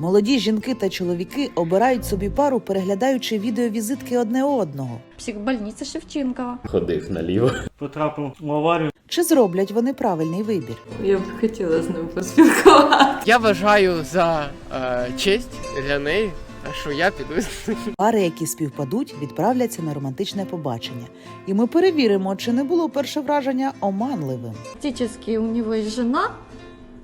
Молоді жінки та чоловіки обирають собі пару, переглядаючи відеовізитки одне одного. Психбольниця Шевченкова. Ходив наліво. потрапив в аварію. Чи зроблять вони правильний вибір? Я б хотіла з ним поспілкуватися. Я вважаю за е, честь для неї, А що я піду. Пари, які співпадуть, відправляться на романтичне побачення. І ми перевіримо, чи не було перше враження оманливим. Фактически у него есть жена,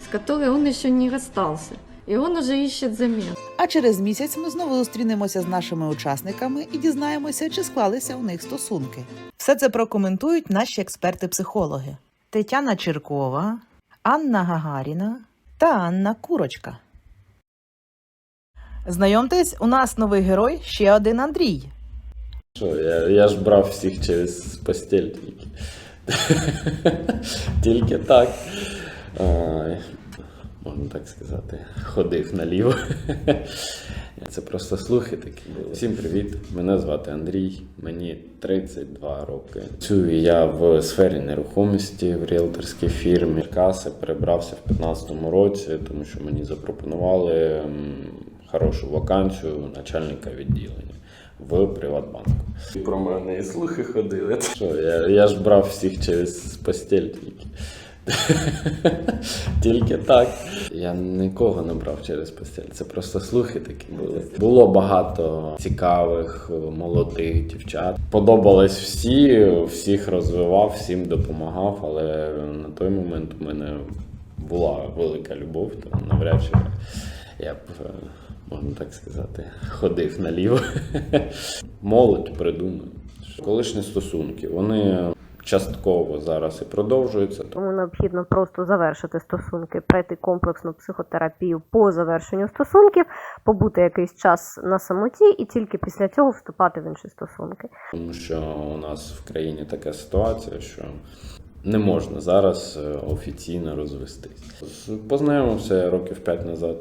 с которой он еще не расстался. И он уже ищет замену. А через місяць ми знову зустрінемося з нашими учасниками і дізнаємося, чи склалися у них стосунки. Все це прокоментують наші експерти-психологи: Тетяна Чиркова, Анна Гагаріна та Анна Курочка. Знайомтесь, у нас новий герой ще один Андрій. Що, я, я ж брав всіх через постіль тільки. тільки так. Можна так сказати, ходив наліво. Це просто слухи такі були. Всім привіт! Мене звати Андрій, мені 32 роки. Працюю я в сфері нерухомості в ріелторській фірмі. Черкаси перебрався в 2015 році, тому що мені запропонували хорошу вакансію начальника відділення в Приватбанку. Про мене і слухи ходили. Що, я, я ж брав всіх через постіль тільки. Тільки так. Я нікого не брав через постіль. Це просто слухи такі були. Було багато цікавих, молодих дівчат. Подобались всі, всіх розвивав, всім допомагав, але на той момент у мене була велика любов, то навряд чи я б, е, можна так сказати, ходив наліво. Молодь придумує. Колишні стосунки, вони частково зараз і продовжується. Тому необхідно просто завершити стосунки, пройти комплексну психотерапію по завершенню стосунків, побути якийсь час на самоті і тільки після цього вступати в інші стосунки. Тому що у нас в країні така ситуація, що не можна зараз е, офіційно розвестись. Познайомився років п'ять назад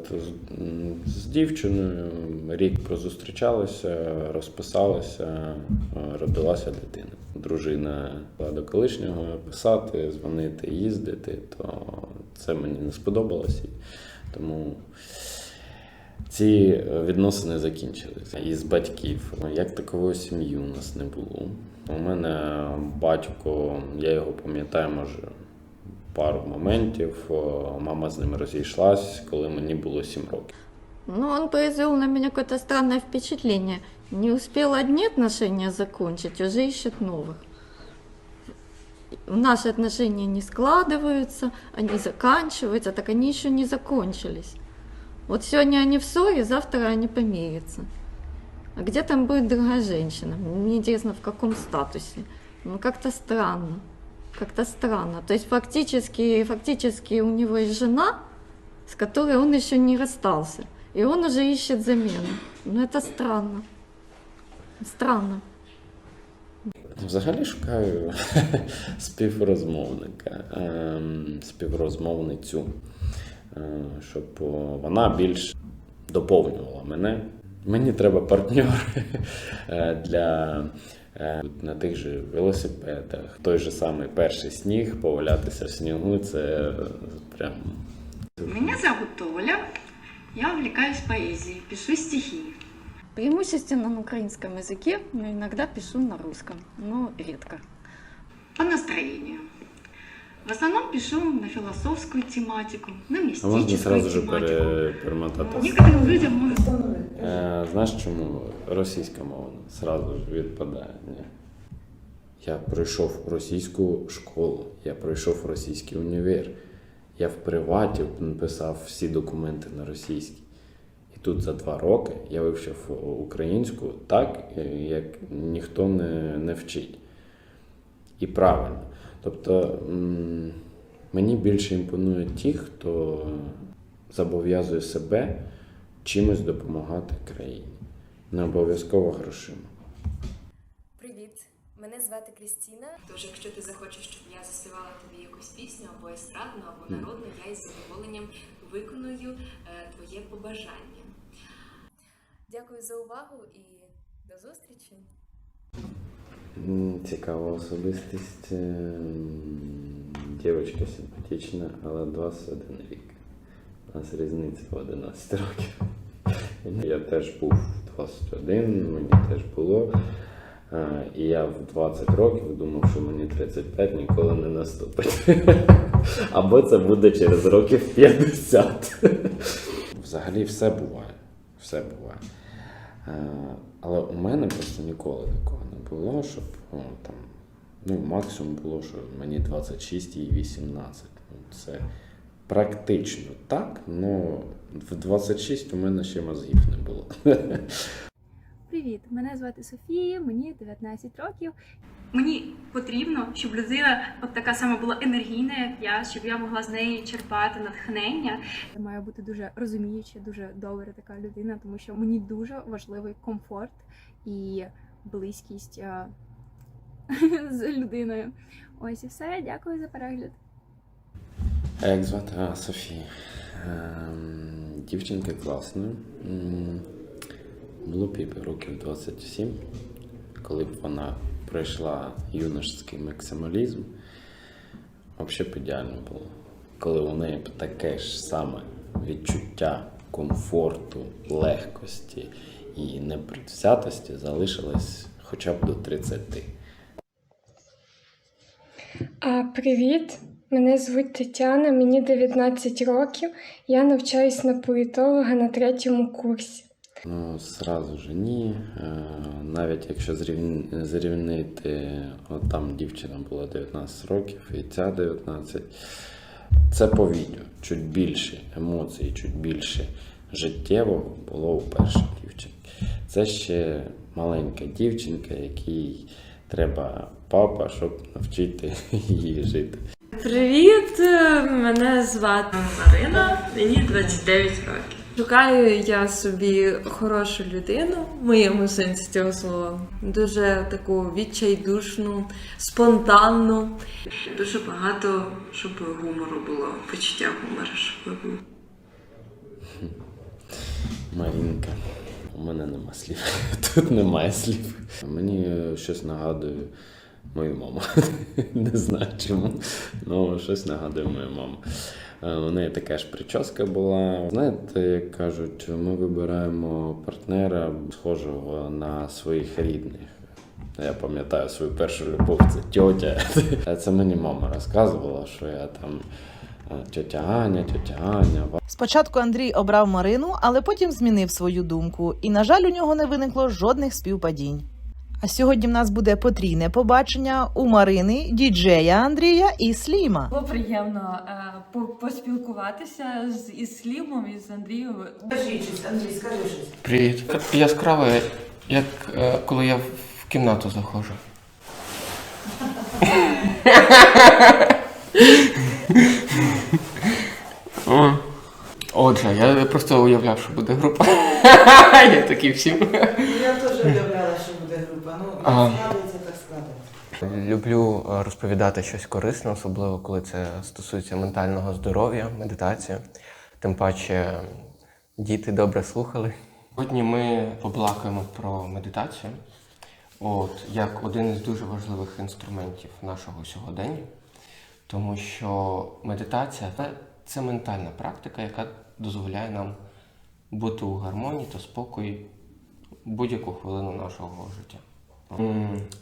з, дівчиною, рік прозустрічалися, розписалися, е, родилася дитина. Дружина до колишнього писати, дзвонити, їздити, то це мені не сподобалось. Тому ці е, відносини закінчилися. Із батьків. Як такової сім'ї у нас не було. У мене батько, я його пам'ятаю, може, пару моментів. Мама з ним розійшлась, коли мені було 7 років. Но он произвел на меня какое-то странное впечатление. Не успел одни отношения закончить, уже ищет новых. Наши отношения не складываются, они заканчиваются, так они еще не закончились. Вот сегодня они в ссоре, завтра они помирятся. А где там будет другая женщина? Мне интересно, в каком статусе. Ну, как-то странно. Как-то странно. То есть фактически, фактически у него есть жена, с которой он еще не расстался. И он уже ищет замену. Ну, это странно. Странно. Взагалі шукаю співрозмовника, ем, співрозмовницю, е, Щоб вона більш доповнювала мене. Мені треба партнер е, для е, на тих же велосипедах. Той же самий перший сніг, повалятися в снігу це е, прям Меня зовут Толя. Я увлекаюсь поэзией, пишу стихи. Преимущественно на украинском языке, но иногда пишу на русском, но редко. По настроению. В основном пишу на философскую тематику, на а мистическую можна сразу же тематику. пере, перемотати. Некоторым людям может Е, знаєш чому російська мова сразу ж відпадає? Ні. Я пройшов російську школу, я пройшов російський універ. Я в приваті написав всі документи на російській. І тут за два роки я вивчив українську так, як ніхто не, не вчить. І правильно. Тобто мені більше імпонує ті, хто зобов'язує себе чимось допомагати країні. Не обов'язково грошима. Привіт, мене звати Крістіна. Тож, якщо ти захочеш, щоб я заспівала тобі якусь пісню або естрадну, або народну, я із задоволенням виконую е, твоє побажання. Дякую за увагу і до зустрічі! Цікава особистість. ем, Дівчинка симпатична, але 21 рік. У нас різниця в 11 років. Я теж був 21, мені теж було. Е, І я в 20 років думав, що мені 35 ніколи не наступить. Або це буде через років 50. Взагалі все буває. Все буває. Е, Але у мене просто ніколи такого не було, щоб о, там, ну, максимум було, що мені 26 і 18. Ну, Це практично так, але в 26 у мене ще мозгів не було. Привіт, мене звати Софія, мені 19 років. Мені потрібно, щоб людина от така сама була енергійна, як я, щоб я могла з неї черпати натхнення. Я маю бути дуже розуміюча, дуже добра така людина, тому що мені дуже важливий комфорт і близькість а, з людиною. Ось і все. Дякую за перегляд. Як звати? Софія. Ем, Дівчинка класна. Було б їй років 27, коли б вона пройшла юношеський максималізм. Взагалі б ідеально було. Коли у неї таке ж саме відчуття комфорту, легкості і непредвзятості залишилось хоча б до 30. А, привіт, мене звуть Тетяна, мені 19 років. Я навчаюсь на політолога на третьому курсі. Ну, сразу ж ні. Е, Навіть якщо зрівн- зрівнити, от там дівчина була 19 років і ця 19, це по відео. Чуть більше емоцій, чуть більше життєвого було у першій. Це ще маленька дівчинка, якій треба папа, щоб навчити її жити. Привіт! Мене звати Марина, мені 29 років. Шукаю я собі хорошу людину, в моєму сенсі цього слова. Дуже таку відчайдушну, спонтанну. Дуже багато, щоб гумору було, почуття гумору, щоб було. Марінка. У мене нема слів. Тут немає слів. Мені щось нагадує мою маму. Не знаю чому. Ну, щось нагадує мою маму. Е, У неї така ж прическа була. Знаєте, як кажуть, ми вибираємо партнера, схожого на своїх рідних. Я пам'ятаю свою першу любов, це тьотя. Це мені мама розказувала, що я там тьотя Аня, тьотя Аня. Спочатку Андрій обрав Марину, але потім змінив свою думку, і, на жаль, у нього не виникло жодних співпадінь. А сьогодні в нас буде потрійне побачення у Марини, діджея Андрія і Сліма. Було приємно е, по- поспілкуватися з із Слімом і з Андрієм. Привіт. Яскраво, як е, коли я в кімнату заходжу. О. Отже, я просто уявляв, що буде група. Я такий всім. Я теж уявляла, що буде група. Ну, Ага. складається, так складається. Люблю е, розповідати щось корисне, особливо коли це стосується ментального здоров'я, медитації. Тим паче діти добре слухали. Сьогодні ми поблакуємо про медитацію, от, як один із дуже важливих інструментів нашого сьогодення. Тому що медитація це, ментальна практика, яка дозволяє нам бути у гармонії та спокої будь-яку хвилину нашого життя.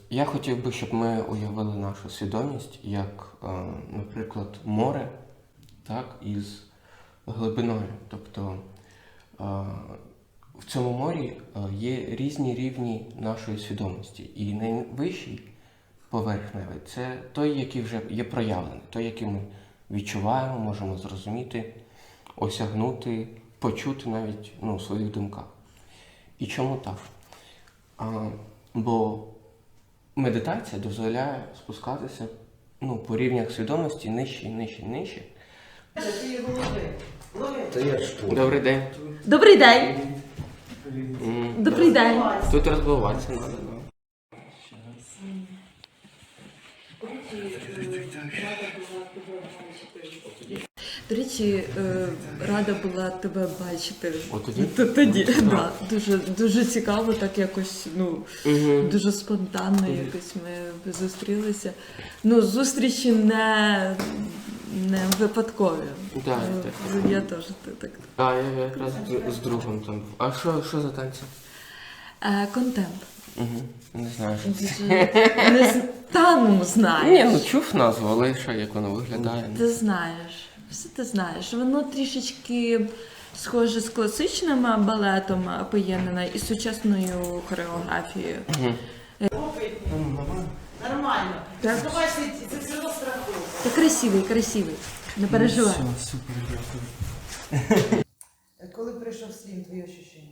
Я хотів би, щоб ми уявили нашу свідомість як, е, наприклад, море, так, із глибиною. Тобто е, в цьому морі е, є різні рівні нашої свідомості. І найвищий поверхневий це той, який вже є проявлений, той, який ми відчуваємо, можемо зрозуміти, осягнути, почути навіть ну, в своїх думках. І чому так? А, бо медитація дозволяє спускатися ну, по рівнях свідомості нижче, нижче, нижче. Добрий день. Добрий день! Добрий день! Тут розбиватися треба. До речі, е, рада була тебе бачити. От тоді? Тоді, да. Дуже, дуже цікаво, так якось, ну, Мгм. дуже спонтанно якось ми зустрілися. Ну, зустрічі не, не випадкові. Так, Ну. Я теж так. так. А, я якраз з- другом там. був. А що, що за танці? Е, контент. Угу. Не знаю, що це. Не з- Та ну Ні, знаєш. ну чув назву, але що, як воно виглядає? Ти знаєш, все ти знаєш. Воно трішечки схоже з класичним балетом, а поєднане із сучасною хореографією. Нормально. Так. Давай це все одно страхує. Ти красивий, красивий. Не переживай. супер, дякую. Коли прийшов стрім, твої ощущення?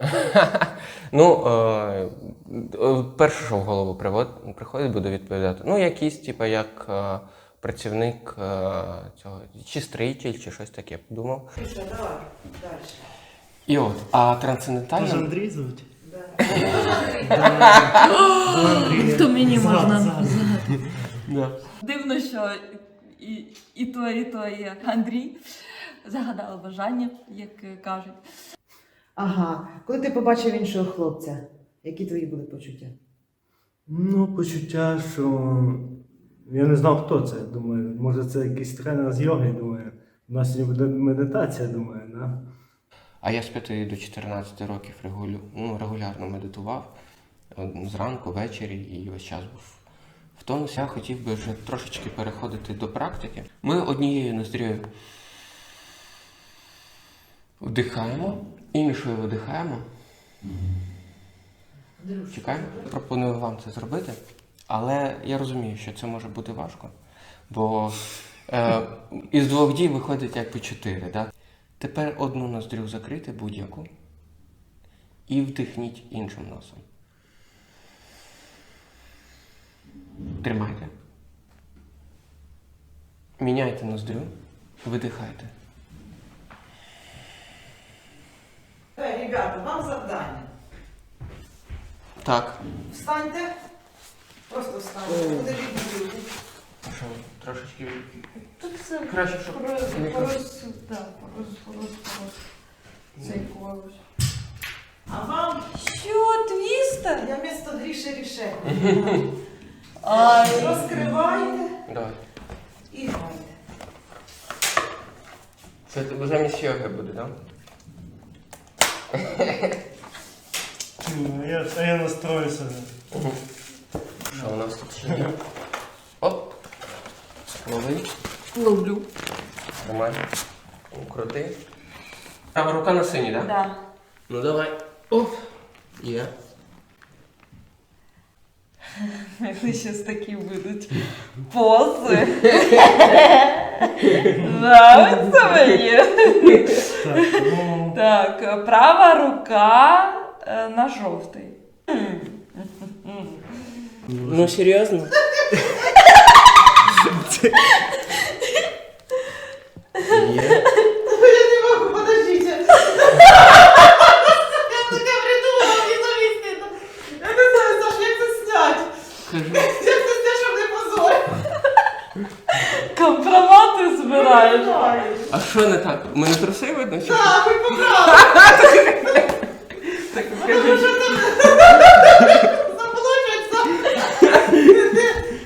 Ну, е, е, перше, що в голову приходить, буду відповідати. Ну, якийсь, типу, як е, працівник е, цього, чи строїтель, чи щось таке подумав. Що, давай, далі. І от, а трансцендентальна. Андрій звуть? То мені можна. Да. Дивно, що і, і то, і то є Андрій. Загадала бажання, як кажуть. Ага. Коли ти побачив іншого хлопця, які твої були почуття? Ну, почуття, що я не знав, хто це. Думаю, може це якийсь тренер з йоги, думаю. У нас сьогодні буде медитація, думаю, да? А я з 5 до 14 років регулю, ну, регулярно медитував зранку, ввечері і весь час був в тонусі. Я хотів би вже трошечки переходити до практики. Ми однією ноздрією вдихаємо, іншою видихаємо. Чекаємо. Пропоную вам це зробити, але я розумію, що це може бути важко, бо е, із двох дій виходить якби чотири. Да? Тепер одну ноздрю закрити будь-яку і вдихніть іншим носом. Тримайте. Міняйте ноздрю, видихайте. Ребята, вам завдання. Так. Встаньте. Просто встаньте. Буде відбір. Що, трошечки. Тут це Краще, щоб порос, мікрофон. порос, так, порос, порос, порос. Цей колос. А вам Що, твістер? я місто гріше ріше. Ай, Розкривайте Давай. і грайте. Це замість йоги буде, так? Ну, я, а я настрою себе. Що у нас тут ще є? Оп. Лови. Ловлю. Тримай. Крути. Права рука на синій, так? Да. Ну давай. Оп. Є. Це щось такі будуть пози. Нравиться мені. Так, ну, Так, права рука е, на жовтий. Ну серйозно? Є. Я не можу, подождите. Я таке придумала, мені самі стидно. Я не знаю, Саш, як це снять. Кажи. Як це снять, щоб не позорити? Компромати збираєш. А що не так? У мене труси видно? Чи? Так, ви поправили. Так, Тому що там.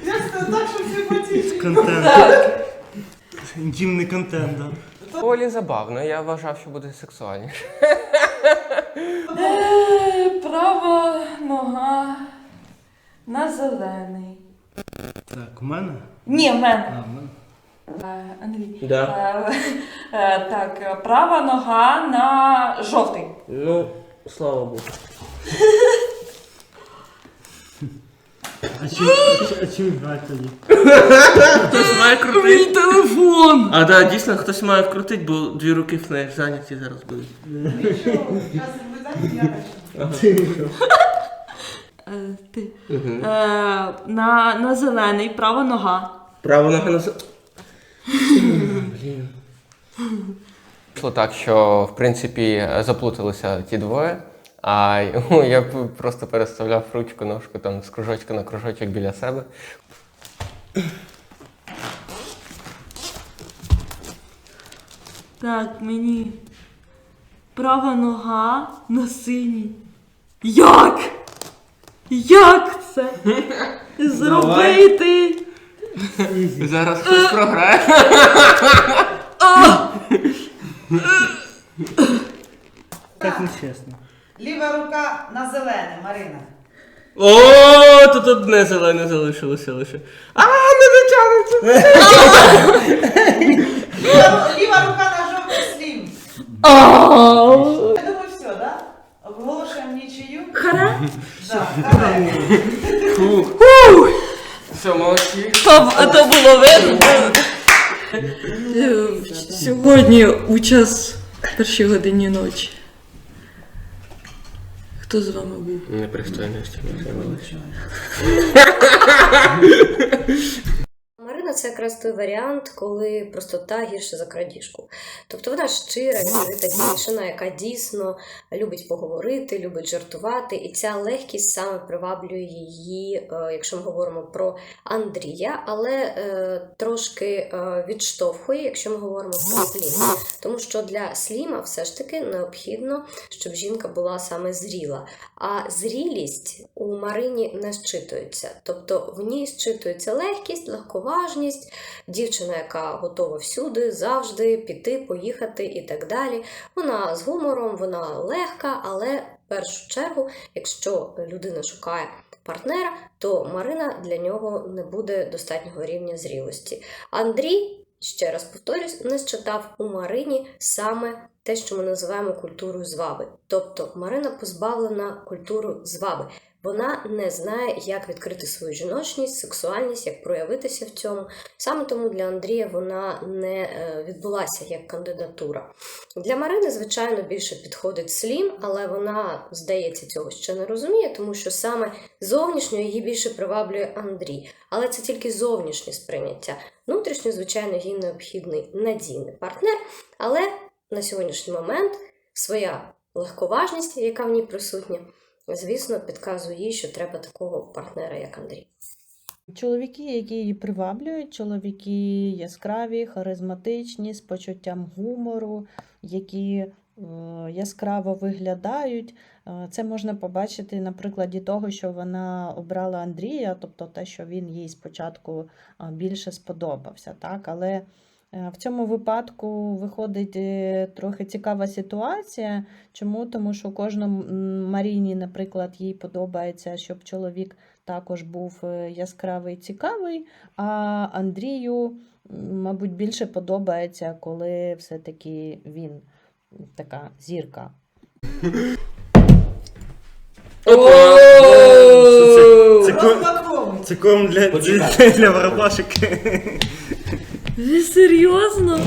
Як це так, щоб симпатично. контент. Інтимний контент, да. Олі забавно, я вважав, що буде сексуальніше. Е, Права нога на зелений. Так, у мене? Ні, в А, в мене. Е, Андрій. Да. Е, е, Так, права нога на жовтий. Ну, слава Богу. А чим, а чим грати тоді? Хтось має крутити. Мій телефон! А да, дійсно хтось має вкрутити, бо дві руки в неї зайняті зараз будуть. Ти. Е, На, на зелений, права нога. Право нога на Блін. Так, що в принципі заплуталися ті двоє. А я б просто переставляв ручку, ножку там з кружочка на кружочок біля себе. Так, мені. Права нога на синій. Як? Як це? Зробити? Зараз хтось програє. Так нечесно. Ліва рука на зелене, Марина. О, тут одне зелене залишилося лише. А, не дотягнеться. Ліва, ліва рука на жовтий слім. Я думаю, все, да? Оголошуємо нічию. Хара? Да, харе. Все, А то було видно. Сьогодні у час першій годині ночі. Хто з вами був? Непристойності не займалися. Це якраз той варіант, коли простота гірше за крадіжку. Тобто вона щира, відкрита дівчина, яка дійсно любить поговорити, любить жартувати, і ця легкість саме приваблює її, е, якщо ми говоримо про Андрія, але е, трошки е, відштовхує, якщо ми говоримо про Сліма. Тому що для Сліма все ж таки необхідно, щоб жінка була саме зріла. А зрілість у Марині не щитується. Тобто в ній щитується легкість, легковажність, дівчина, яка готова всюди, завжди піти, поїхати і так далі. Вона з гумором, вона легка, але в першу чергу, якщо людина шукає партнера, то Марина для нього не буде достатнього рівня зрілості. Андрій, ще раз повторюсь, не считав у Марині саме те, що ми називаємо культурою зваби. Тобто Марина позбавлена культури зваби. Вона не знає, як відкрити свою жіночність, сексуальність, як проявитися в цьому. Саме тому для Андрія вона не е, відбулася як кандидатура. Для Марини, звичайно, більше підходить слім, але вона, здається, цього ще не розуміє, тому що саме зовнішньо її більше приваблює Андрій. Але це тільки зовнішнє сприйняття. Внутрішньо, звичайно, їй необхідний надійний партнер, але на сьогоднішній момент своя легковажність, яка в ній присутня, звісно, підказує їй, що треба такого партнера, як Андрій. Чоловіки, які її приваблюють, чоловіки яскраві, харизматичні, з почуттям гумору, які е, яскраво виглядають. Е, Це можна побачити на прикладі того, що вона обрала Андрія, тобто те, що він їй спочатку е, більше сподобався. Так? Але в цьому випадку виходить е, трохи цікава ситуація. Чому? Тому що кожному Маріні, наприклад, їй подобається, щоб чоловік також був е, яскравий, цікавий, а Андрію, мабуть, більше подобається, коли все-таки він така зірка. Це корм, для, для, для барабашек. Ви серйозно?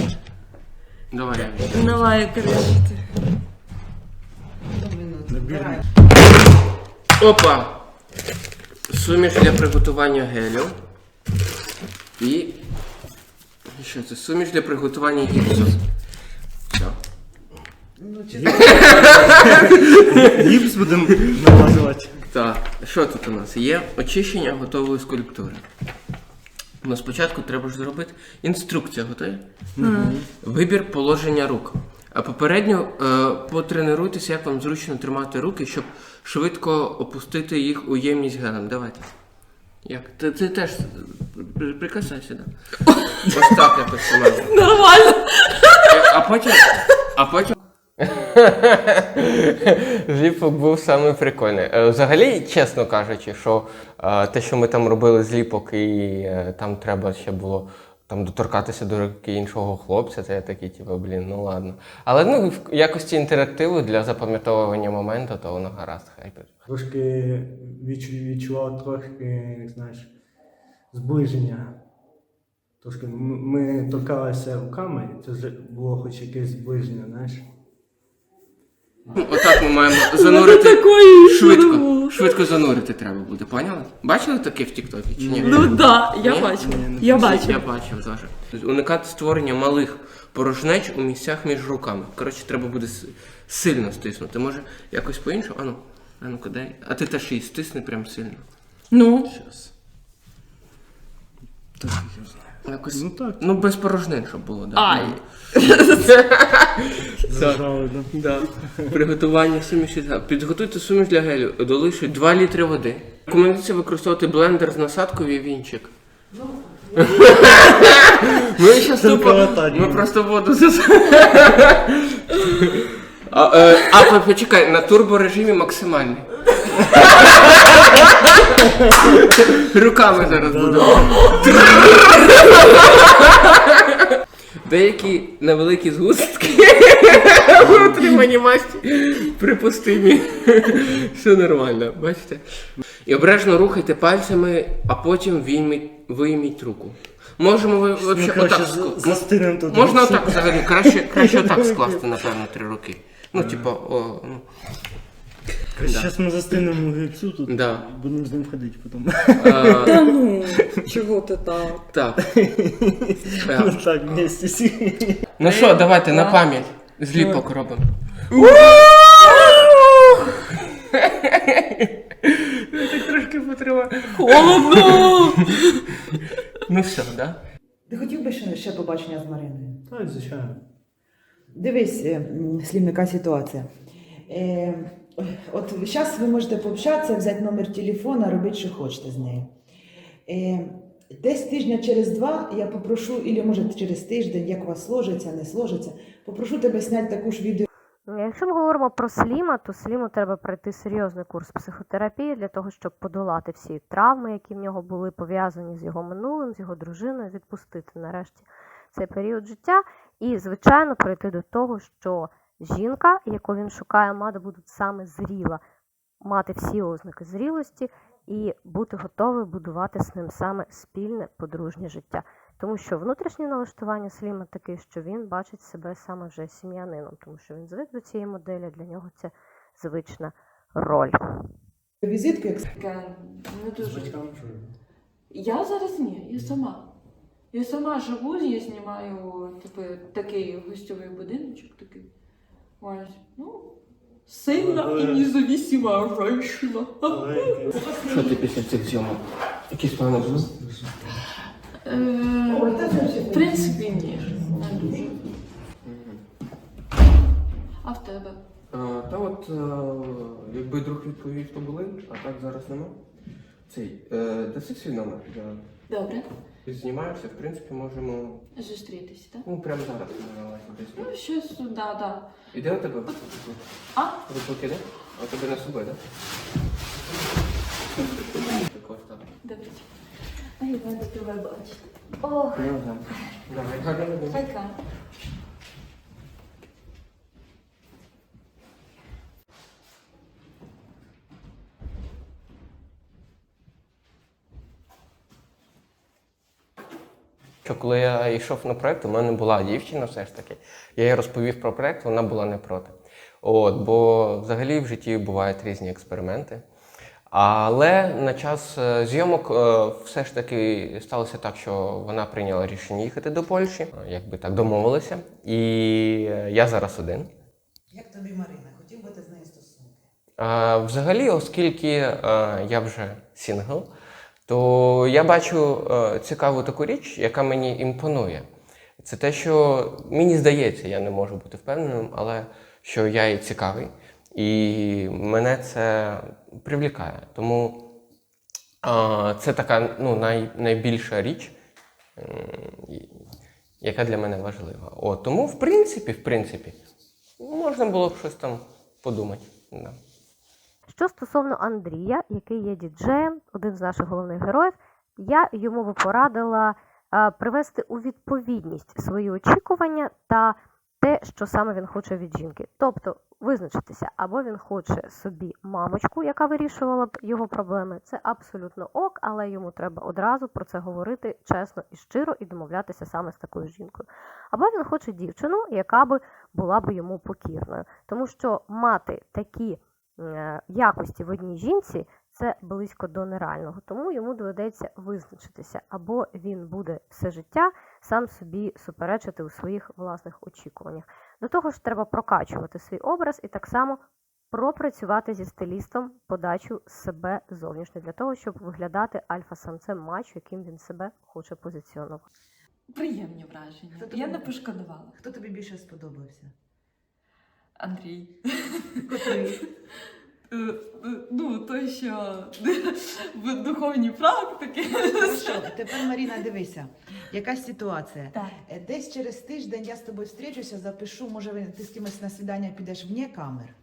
Давай. Давай кричити. Опа! Суміш для приготування гелю. І. Що це? Суміш для приготування гіпсу. Все. Гіпс будемо намазувати. Так, що тут у нас? Є очищення готової скульптури. Ну, спочатку треба ж зробити інструкція, готові? Вибір положення рук. А попередньо е, потренуйтеся, як вам зручно тримати руки, щоб швидко опустити їх у ємність гелем. Давайте. Як? Ти, ти теж при- прикасайся, да? Ось так якось. Нормально. А потім. А потім. Зліпок був саме прикольний. Е, Взагалі, чесно кажучи, що е, те, що ми там робили зліпок, і е, там треба ще було там доторкатися до руки іншого хлопця, це я такий, типу, блін, ну ладно. Але ну, в якості інтерактиву для запам'ятовування моменту, то воно гаразд, хай. Трошки відчу- відчував трохи, знаєш, зближення. Трошки ми торкалися руками, це було хоч якесь зближення, знаєш. Отак ми маємо занурити. Швидко, швидко занурити треба буде, поняли? Бачили таке в Тіктокі чи ні? Ну да, я Ні? бачила. Я бачила. Я бачив теж. Уникати створення малих порожнеч у місцях між руками. Коротше, треба буде с- сильно стиснути. Може, якось по-іншому? Ану, ану, куди? А ти теж її стисни прям сильно. Ну, Щас. Якось, Ну так. ну без порожнин, щоб було, да. Ай. Зажали, да. Да. Приготування суміші. для- Підготуйте суміш для гелю. Долишуй 2 літри води. Рекомендується використовувати блендер з насадкою і вінчик. Ми щас Тільки тупо. Ми просто воду зас... А, е, а почекай, на турборежимі максимальний. Руками зараз буду. Деякі невеликі згустки в утриманні масті припустимі. Все нормально, бачите? І обережно рухайте пальцями, а потім вийміть, вийміть руку. Можемо ви вообще Ну, отак. з- ск- застинем тут. Можна отак взагалі, краще, краще отак скласти, напевно, три руки. Ну, типу, о, ну. Зараз ми застинемо грицю тут, Да. будемо з ним ходити потім. Та ну, чого ти так? Так. Ну так, вместе всі. Ну що, давайте на пам'ять. Зліпок робимо. Так трошки потримаю. Холодно! Ну все, да? Ти хотів би ще, ще побачення з Мариною? Так, звичайно. Дивись, е, м, Слім, яка ситуація. Е, от зараз ви можете пообщатися, взяти номер телефона, робити, що хочете з нею. Е, десь тижня через два я попрошу, або може через тиждень, як у вас сложиться, не сложиться, попрошу тебе зняти таку ж відео. Якщо ми говоримо про Сліма, то Сліму треба пройти серйозний курс психотерапії для того, щоб подолати всі травми, які в нього були пов'язані з його минулим, з його дружиною, відпустити нарешті цей період життя і, звичайно, прийти до того, що жінка, яку він шукає, має бути саме зріла, мати всі ознаки зрілості і бути готовий будувати з ним саме спільне подружнє життя. Тому що внутрішнє налаштування Сліма таке, що він бачить себе саме вже сім'янином, тому що він звик до цієї моделі, для нього це звична роль. Візитку, як Не дуже. Я зараз ні, я сама. Я сама живу, я знімаю типу, такий гостьовий будиночок такий. Ось. Ну, сильна і независима женщина. Що ти після цих зйомок? Якісь плани були? Е, В принципі, ні. Не дуже. А в тебе? А, Та от, е, якби друг відповів, то були, а так зараз нема. Цей, е, даси свій номер. Я Добре. Знімаюся, в принципі, можемо. Зустрітися, так? Ну, прямо зараз десь. Ну, щось, да, да. І де у тебе? А? Руки де? А тебе на собі, так? Так ось так. Добре. Ай, я тебе бачити. Ох, Ну, да. Давай, гарного дня. Що коли я йшов на проект, у мене була дівчина все ж таки. Я їй розповів про проект, вона була не проти. От, бо взагалі в житті бувають різні експерименти. Але на час е, зйомок е, все ж таки сталося так, що вона прийняла рішення їхати до Польщі, е, якби так домовилися. І я зараз один. Як тобі Марина? Хотів би ти з нею стосунки? Взагалі, оскільки я вже сингл, то я бачу е, цікаву таку річ, яка мені імпонує. Це те, що мені здається, я не можу бути впевненим, але що я і цікавий, і мене це привлікає. Тому це така ну, най, найбільша річ, яка для мене важлива. От, тому, в принципі, в принципі, можна було б щось там подумати. Да. Що стосовно Андрія, який є діджеєм, один з наших головних героїв, я йому би порадила привести у відповідність свої очікування та те, що саме він хоче від жінки. Тобто визначитися, або він хоче собі мамочку, яка вирішувала б його проблеми. Це абсолютно ок, але йому треба одразу про це говорити чесно і щиро і домовлятися саме з такою жінкою. Або він хоче дівчину, яка би була б йому покірною, тому що мати такі е, якості в одній жінці це близько до нереального. Тому йому доведеться визначитися, або він буде все життя сам собі суперечити у своїх власних очікуваннях. До того ж, треба прокачувати свій образ і так само пропрацювати зі стилістом подачу себе зовнішньо для того, щоб виглядати альфа-самцем мачо, яким він себе хоче позиціонувати. Приємні враження. Хто тобі- Я не пошкодувала. Хто тобі більше сподобався? Андрій. Котрий? Е, е, Ну, той, що в духовні практики. Що, тепер Маріна, дивися, якась ситуація. Е, Десь через тиждень я з тобою встрічуся, запишу, може ви- ти з кимось на свідання підеш вне камер.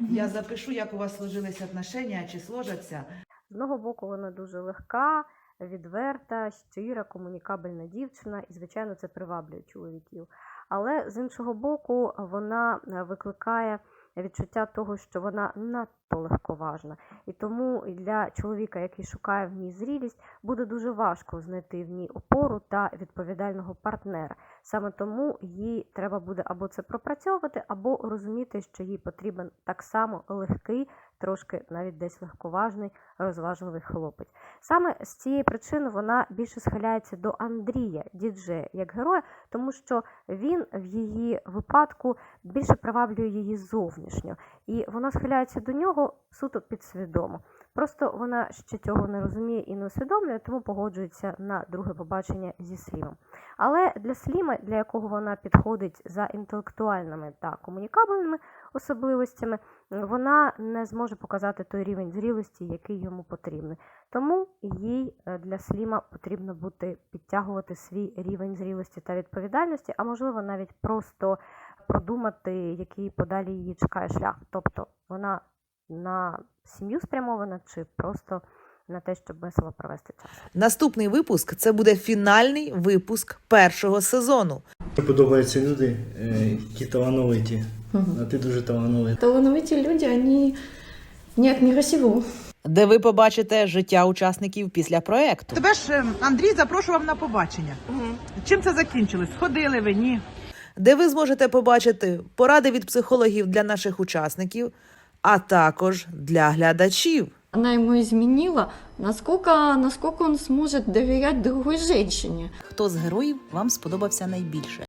Я запишу, як у вас сложились отношення, чи сложаться. З одного боку, вона дуже легка, відверта, щира, комунікабельна дівчина, і, звичайно, це приваблює чоловіків. Але з іншого боку, вона е, викликає відчуття того, що вона надто легковажна. І тому для чоловіка, який шукає в ній зрілість, буде дуже важко знайти в ній опору та відповідального партнера. Саме тому їй треба буде або це пропрацьовувати, або розуміти, що їй потрібен так само легкий, трошки навіть десь легковажний, розважливий хлопець. Саме з цієї причини вона більше схиляється до Андрія, діджея, як героя, тому що він в її випадку більше приваблює її зовнішньо, і вона схиляється до нього суто підсвідомо. Просто вона ще цього не розуміє і не усвідомлює, тому погоджується на друге побачення зі Слімом. Але для Сліма, для якого вона підходить за інтелектуальними та комунікабельними особливостями, вона не зможе показати той рівень зрілості, який йому потрібний. Тому їй е, для Сліма потрібно бути підтягувати свій рівень зрілості та відповідальності, а можливо навіть просто продумати, який подалі її чекає шлях. Тобто вона на сім'ю спрямована чи просто на те, щоб весело провести час. Наступний випуск це буде фінальний випуск першого сезону. Мені подобаються люди, е, які талановиті. А ти дуже талановита. Талановитые люди, они не от мира сего. де ви побачите життя учасників після проекту. Тебе ж е, Андрій запрошував на побачення. Чим це закінчилось? Сходили ви, ні? де ви зможете побачити поради від психологів для наших учасників, а також для глядачів. Она ему изменила, насколько, насколько он сможет доверять другой женщине. Хто з героїв вам сподобався найбільше?